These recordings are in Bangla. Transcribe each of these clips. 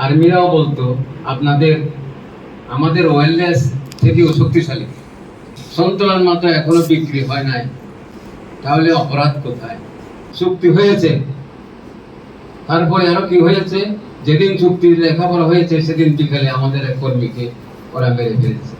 আর্মিরাও বলতো, আপনাদের, আমাদের ওয়েলনেস থেকেও শক্তিশালী। সন্তোলার মতো এখনও বিক্রি হয় নাই। তাহলে অপরাধ কোথায়? চুক্তি হয়েছে। তারপরে আরও কি হয়েছে? যেদিন চুক্তির লেখাপড়া হয়েছে, সেদিন বিকালে আমাদের এক কর্মীকে ওরা মেরে ফেলেছে।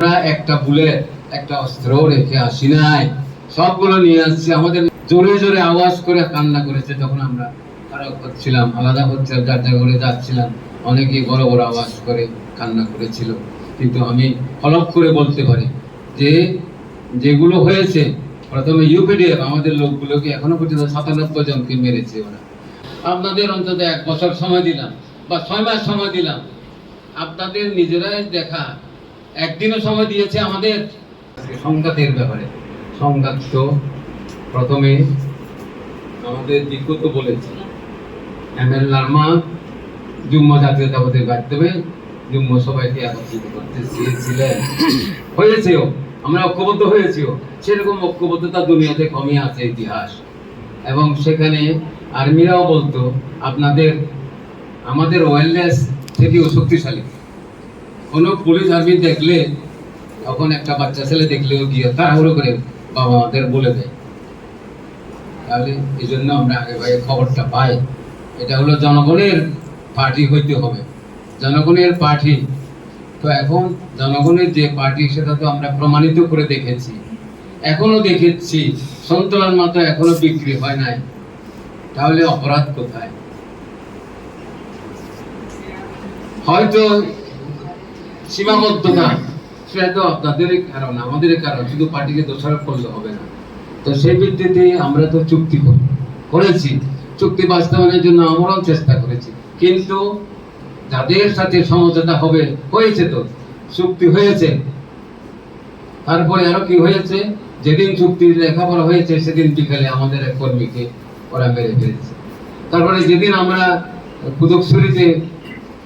ওরা একটা বুলেট, একটা অস্ত্র রেখে আসি নাই। সবগুলো নিয়ে আসছে। আমাদের জোরে জোরে আওয়াজ করে কান্না করেছে তখন আমরা তারা করছিলাম, আলাদা হচ্ছে জায়গা করে যাচ্ছিলাম। অনেকেই বড় বড় আওয়াজ করে কান্না করেছিল। কিন্তু আমি ফলক করে বলতে পারি, যে যেগুলো হয়েছে, প্রথমে ইউপিডিএফ আমাদের লোকগুলোকে এখনও পর্যন্ত সাতানব্বই জনকে মেরেছে ওরা। আপনাদের অন্তত এক বছর সময় দিলাম, বা ছয় মাস সময় দিলাম। আপনাদের নিজেরাই দেখা, একদিনও সময় দিয়েছে আমাদের। সংঘাতের ব্যাপারে, সংঘাত তো প্রথমে আমাদের দিকু তো বলেছে। এম এল লার্মা যুগ্ম জাতীয়তাবাদের মাধ্যমে যুগ্ম সবাইকে একত্রিত করতে চেয়েছিলেন হয়েছেও আমরা ঐক্যবদ্ধ হয়েছিও সেরকম ঐক্যবদ্ধতা দুনিয়াতে কমই আছে ইতিহাস এবং সেখানে আর্মিরাও বলতো আপনাদের আমাদের ওয়েলনেস থেকেও শক্তিশালী কোনো পুলিশ আর্মি দেখলে তখন একটা বাচ্চা ছেলে দেখলেও গিয়ে তাড়াহুড়ো করে বাবা আমাদের বলে দেয় তাহলে এই জন্য আমরা আগে ভাগে খবরটা পাই এটা হলো জনগণের পার্টি হইতে হবে। জনগণের পার্টি। তো এখন জনগণের যে পার্টি, সেটা তো আমরা প্রমাণিত করে দেখেছি। এখনও দেখেছি, সন্তোলার মতো এখনও বিক্রি হয় নাই। তাহলে অপরাধ কোথায়? হয়তো সীমাবদ্ধতা, সেটা তো আপনাদেরই কারণ, আমাদের কারণ, শুধু পার্টিকে দোষারোপ করলে হবে না। তো সেই ভিত্তিতে আমরা তো চুক্তি করেছি। চুক্তি বাস্তবায়নের জন্য আমরাও চেষ্টা করেছি। কিন্তু যাদের সাথে সমঝোতা হবে, হয়েছে তো। চুক্তি হয়েছে। তারপরে আরও কি হয়েছে? যেদিন চুক্তির লেখাপড়া হয়েছে, সেদিন বিকালে আমাদের এক কর্মীকে ওরা মেরে ফেলেছে। তারপরে যেদিন আমরা কুদকছড়িতে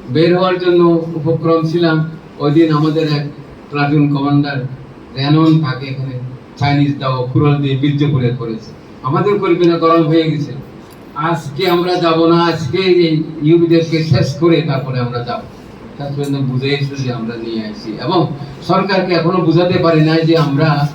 বের হওয়ার জন্য উপক্রম ছিলাম ওই দিন আমাদের এক প্লাটুন কমান্ডার রেনন তাকে এখানে চাইনিজ দাও কুরল দিয়ে বীর্যপুরে করেছে। আমাদের কর্মীরা গরম হয়ে গেছে। আজকে আমরা যাব না, আজকে ইউবিদেরকে শেষ করে তারপরে আমরা যাব। তার জন্য বুঝেছি যে আমরা নিয়ে আসি। এবং সরকারকে এখনও বুঝাতে পারি নাই যে আমরা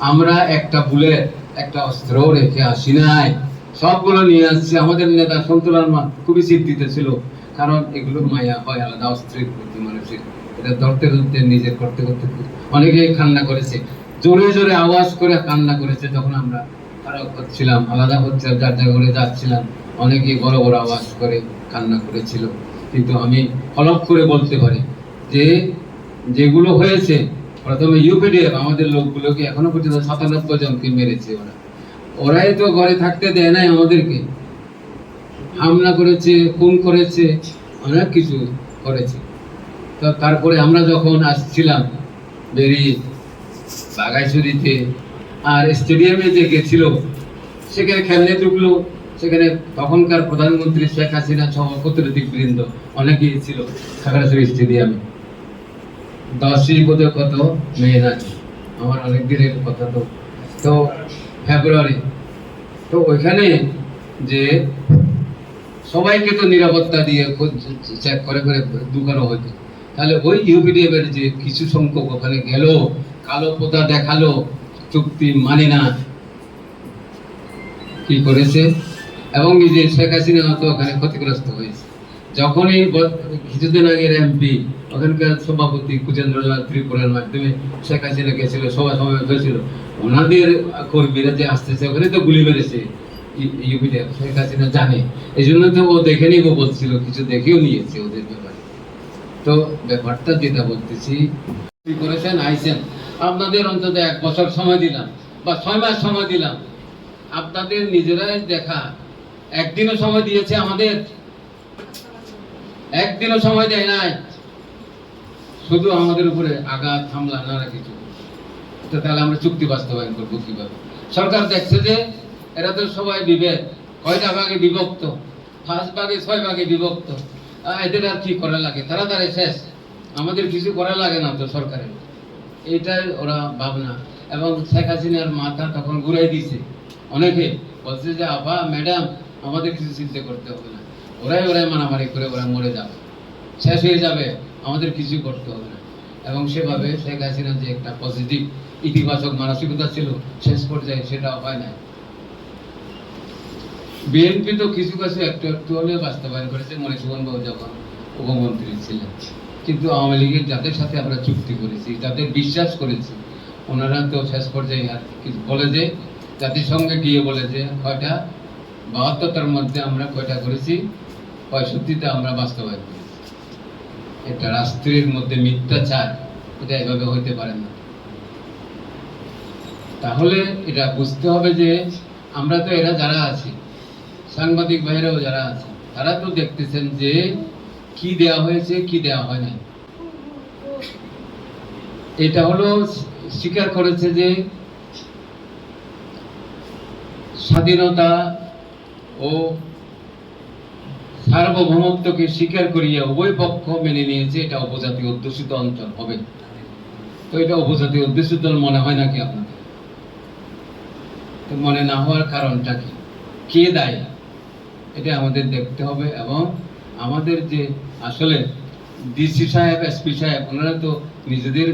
আমরা একটা বুলেট, একটা অস্ত্র রেখে আসি নাই। সবগুলো নিয়ে আসছি। আমাদের নেতা সন্তুলান মা খুবই চিন্তিত ছিল। কারণ এগুলো মায়া হয়, আলাদা অস্ত্রের প্রতি মানুষের। এটা ধরতে ধরতে নিজের করতে করতে অনেকেই কান্না করেছে। জোরে জোরে আওয়াজ করে কান্না করেছে তখন আমরা আলাদা জায়গা করে যাচ্ছিলাম। অনেকেই বড় বড় আওয়াজ করে কান্না করেছিল। কিন্তু আমি ফলক করে বলতে পারি যে, যেগুলো হয়েছে, প্রথমে ইউপিডিএফ আমাদের লোকগুলোকে এখনও পর্যন্ত সাতানব্বই জনকে মেরেছে ওরা। ওরাই তো ঘরে থাকতে দেয় নাই আমাদেরকে। হামলা করেছে, খুন করেছে, অনেক কিছু করেছে। তো তারপরে আমরা যখন আসছিলাম বেরিয়ে বাগাইছড়িতে আর স্টেডিয়ামে যে গেছিল, সেখানে খেলনে ঢুকলো। সেখানে তখনকার প্রধানমন্ত্রী শেখ হাসিনা সহ কূটনৈতিক বৃন্দ অনেকেই ছিল খাগড়াছড়ি স্টেডিয়ামে। দশই বোধহয় কত? মে নাকি আমার অনেক দিনের কথা তো। তো ফেব্রুয়ারি। তো ওইখানে যে সবাইকে তো নিরাপত্তা দিয়ে চেক করে করে ঢুকানো হতো। তাহলে ওই ইউপিডিএফ এর যে কিছু সংখ্যক ওখানে গেল, কালো পোতা দেখাল চুক্তি মানে না। কি করেছে? এবং যে শেখ হাসিনা তো ওখানে ক্ষতিগ্রস্ত হয়েছে। যখনই কিছুদিন আগের এমপি ওখানকার সভাপতি কুচেন্দ্রলাল ত্রিপুরার মাধ্যমে শেখ হাসিনা গেছিল, সভা সময় হয়েছিল। ওনাদের কর্মীরা যে আসতেছে, ওখানে তো গুলি মেরেছে ইউপিডিএফ শেখ হাসিনা জানে। এই জন্য তো ও দেখে নিব বলছিল, কিছু দেখেও নিয়েছে ওদের ব্যাপারে। তো ব্যাপারটা যেটা বলতেছি করেছেন? আইসেন। আপনাদের অন্তত এক বছর সময় দিলাম বা ছয় মাস সময় দিলাম। আপনাদের নিজেরাই দেখা। একদিনও সময় দিয়েছে আমাদের। একদিনও সময় দেয় নাই। শুধু আমাদের উপরে আঘাত, হামলা, নানা কিছু। তো তাহলে আমরা চুক্তি বাস্তবায়ন করব কীভাবে? সরকার দেখছে যে এরা তো সবাই বিভেদ। কয়টা ভাগে বিভক্ত? পাঁচ ভাগে, ছয় ভাগে বিভক্ত। এদের আর কি করা লাগে? তারা তাড়াতাড়ি শেষ। আমাদের কিছু করা লাগে না তো সরকারের। এইটাই ওরা ভাবনা। এবং শেখ হাসিনার মাথা তখন ঘুরাই দিছে অনেকে বলছে যে আপা ম্যাডাম, আমাদের কিছু চিন্তা করতে হবে না। ওরাই ওরাই মারামারি করে ওরা মরে যাবে। শেষ হয়ে যাবে। আমাদের কিছু করতে হবে না। এবং সেভাবে শেখ হাসিনা যে একটা পজিটিভ ইতিবাচক মানসিকতা ছিল, শেষ পর্যায়ে সেটা হয় না বিএনপি তো কিছু কিছু একটু একটু হলেও বাস্তবায়ন করেছে মনে বাবু যখন উপমন্ত্রী ছিলেন। কিন্তু আওয়ামী লীগের যাদের সাথে আমরা চুক্তি করেছি, যাদের বিশ্বাস করেছি, ওনারা তো শেষ পর্যায়ে আর বলে যে, জাতিসংঘে গিয়ে বলে যে, কয়টা? বাহাত্তরটার মধ্যে আমরা কয়টা করেছি? পঁয়ষট্টিটা আমরা বাস্তবায়ন করেছি। এটা রাষ্ট্রের মধ্যে মিথ্যাচার, এটা এভাবে হইতে পারে না। তাহলে এটা বুঝতে হবে যে, আমরা তো এরা যারা আছি, সাংবাদিক ভাইরাও যারা আছে তারা তো দেখতেছেন যে কি দেয়া হয়েছে, কি দেয়া হয় না এটা হলো স্বীকার করেছে যে স্বাধীনতা ও সার্বভৌমত্বকে স্বীকার করিয়া উভয় পক্ষ মেনে নিয়েছে, এটা উপজাতি অধ্যুষিত অঞ্চল হবে। তো এটা উপজাতি অধ্যুষিত মনে হয় নাকি আপনাদের? মনে না হওয়ার কারণটা কি? কে দায়ী? এটা আমাদের দেখতে হবে এবং আমাদের যে আসলে ডিসি সাহেব, এসপি সাহেব, ওনারা তো নিজেদের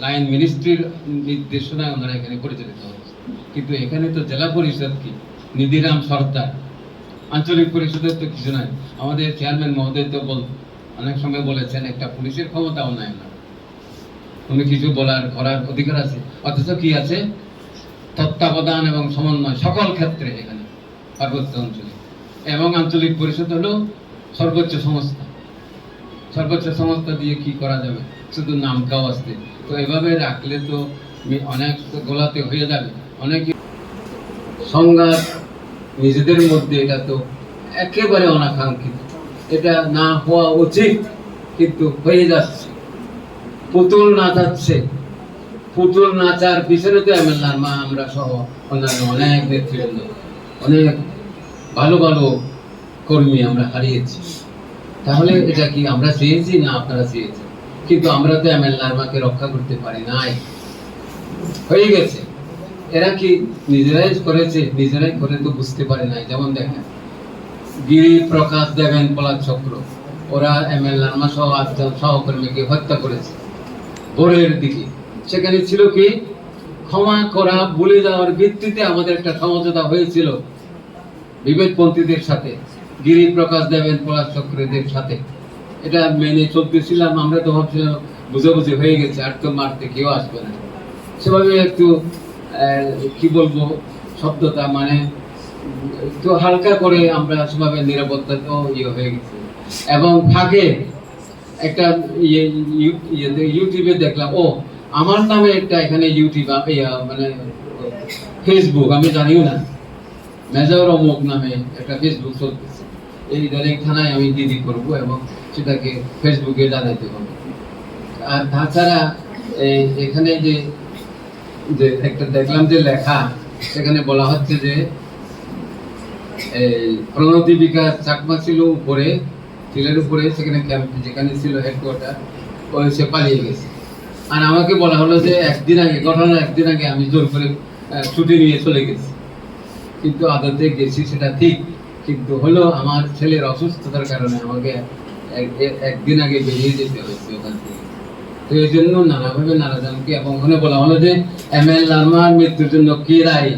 লাইন মিনিস্ট্রির নির্দেশনায় ওনারা এখানে পরিচালিত হচ্ছে কিন্তু এখানে তো জেলা পরিষদ কি? নিধিরাম সর্দার। আঞ্চলিক পরিষদের তো কিছু নাই। আমাদের চেয়ারম্যান মহোদয় তো বল অনেক সময় বলেছেন, একটা পুলিশের ক্ষমতাও নাই না উনি কিছু বলার, করার অধিকার আছে। অথচ কি আছে? তত্ত্বাবধান এবং সমন্বয় সকল ক্ষেত্রে এখানে পার্বত্য অঞ্চলে। এবং আঞ্চলিক পরিষদ হলো সর্বোচ্চ সংস্থা। সর্বোচ্চ সংস্থা দিয়ে কি করা যাবে? শুধু নাম কাও আসতে। তো এভাবে রাখলে তো অনেক গোলাতে হয়ে যাবে। অনেক সংঘাত, নিজেদের মধ্যে এটা তো একেবারে অনাকাঙ্ক্ষিত। এটা না হওয়া উচিত, কিন্তু হয়ে যাচ্ছে। পুতুল নাচাচ্ছে। পুতুল নাচার পিছনে তো এমএলআর মা, আমরা সহ অন্যান্য অনেক নেতৃবৃন্দ। অনেক ভালো ভালো কর্মী আমরা হারিয়েছি। তাহলে এটা কি আমরা চেয়েছি না আপনারা চেয়েছেন? কিন্তু আমরা তো এমএলআর মাকে রক্ষা করতে পারি নাই। হয়ে গেছে। এরা কি নিজেরাই করেছে? নিজেরাই করে তো বুঝতে পারে নাই। যেমন দেখেন, গিরি প্রকাশ দেবেন পলাশ চক্র। ওরা এম এল লার্মা সহ আটজন সহকর্মীকে হত্যা করেছে ভোরের দিকে। সেখানে ছিল কি? ক্ষমা করা, ভুলে যাওয়ার ভিত্তিতে আমাদের একটা সমঝোতা হয়েছিল বিবেকপন্থীদের সাথে। গিরি প্রকাশ দেবেন পলাশ চক্রদের সাথে। এটা মেনে চলতেছিলাম, আমরা তো ভাবছিলাম বুঝাবুঝি হয়ে গেছে, আর তো মারতে কেউ আসবে না। সেভাবে একটু কি বলব, শব্দটা মানে একটু হালকা করে আমরা সেভাবে নিরাপত্তাও ইয়ে হয়ে গেছে। এবং ফাঁকে একটা ইয়ে ইউ- ইউটিউবে দেখলাম, ও, আমার নামে একটা এখানে ইউটিউব মানে ফেসবুক, আমি জানিও না, মেজর অমুক নামে একটা ফেসবুক চলতেছে। এই ডাইরেক্ট থানায় আমি দিদি করব এবং সেটাকে ফেসবুকে জানাইতে হবে। আর তাছাড়া এখানে যে যে একটা দেখলাম যে লেখা সেখানে বলা হচ্ছে যে প্রণতি বিকাশ চাকমা ছিল উপরে, টিলের উপরে, সেখানে ক্যাম্প, যেখানে ছিল হেডকোয়ার্টার ওই সে পালিয়ে গেছে। আর আমাকে বলা হলো যে একদিন আগে, ঘটনার একদিন আগে আমি জোর করে ছুটি নিয়ে চলে গেছি। কিন্তু আদতে গেছি, সেটা ঠিক কিন্তু হলো আমার ছেলের অসুস্থতার কারণে আমাকে এক- এক- একদিন আগে বেরিয়ে যেতে হয়েছে ওখান থেকে। তো এই জন্য নানাভাবে নানাজনকে এবং ওখানে বলা হলো যে এম এল লার্মার মৃত্যুর জন্য কে দায়ী?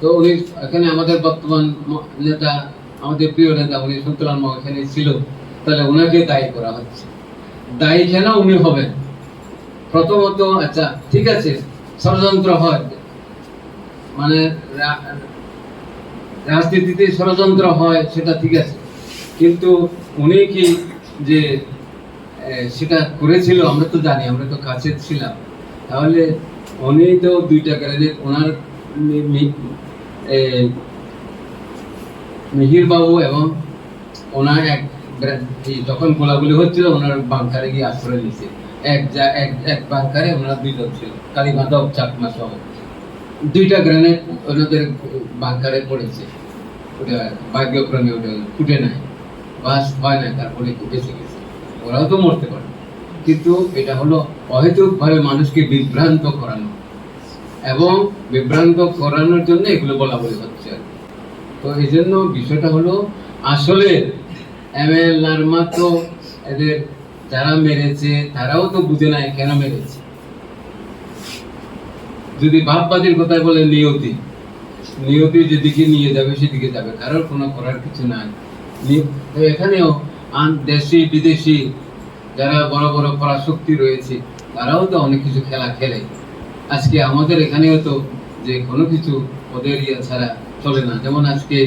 তো উনি এখানে আমাদের বর্তমান নেতা, আমাদের প্রিয় নেতা উনি সন্তুলান এখানে ছিল। তাহলে ওনাকে দায়ী করা হচ্ছে। দায়ী কেন উনি হবেন? প্রথমত আচ্ছা ঠিক আছে, ষড়যন্ত্র হয়। মানে রাজনীতিতে ষড়যন্ত্র হয়, সেটা ঠিক আছে। কিন্তু উনি কি যে সেটা করেছিল, আমরা তো জানি, আমরা তো কাছে ছিলাম। তাহলে উনি তো দুইটা গ্রেনেড, ওনার মি- মি- মিহির বাবু এবং ওনার এক যখন গোলাগুলি হচ্ছিল, ওনার বাংকারে গিয়ে আশ্রয় নিয়েছে এক যা, এক এক বাংকারে ওনারা দুইজন ছিল, কালীমাধব, চাকমা সহ। দুইটা গ্রেনেড ওনাদের বাংকারে পড়েছে। ওটা ভাগ্যক্রমে ওটা ফুটে নাই, বাস হয় নাই, তারপরে বেঁচে গেছে ওরাও তো মরতে পারে। কিন্তু এটা হলো অহেতুকভাবে মানুষকে বিভ্রান্ত করানো। এবং বিভ্রান্ত করানোর জন্য এগুলো বলা বলি হচ্ছে। আর তো এই জন্য বিষয়টা হলো, আসলে এম এল লার্মা তো এদের যারা মেরেছে, তারাও তো বুঝে নাই কেন মেরেছে। যদি ভাববাদীর কথা বলে নিয়তি নিয়তি যেদিকে নিয়ে যাবে, সেদিকে যাবে। কারোর কোনো করার কিছু নাই। এখানেও দেশি, বিদেশি যারা বড় বড় পরাশক্তি রয়েছে, তারাও তো অনেক কিছু খেলা খেলে। আজকে আমাদের এখানেও তো যে কোনো কিছু ওদের ইয়ে ছাড়া চলে না। যেমন আজকে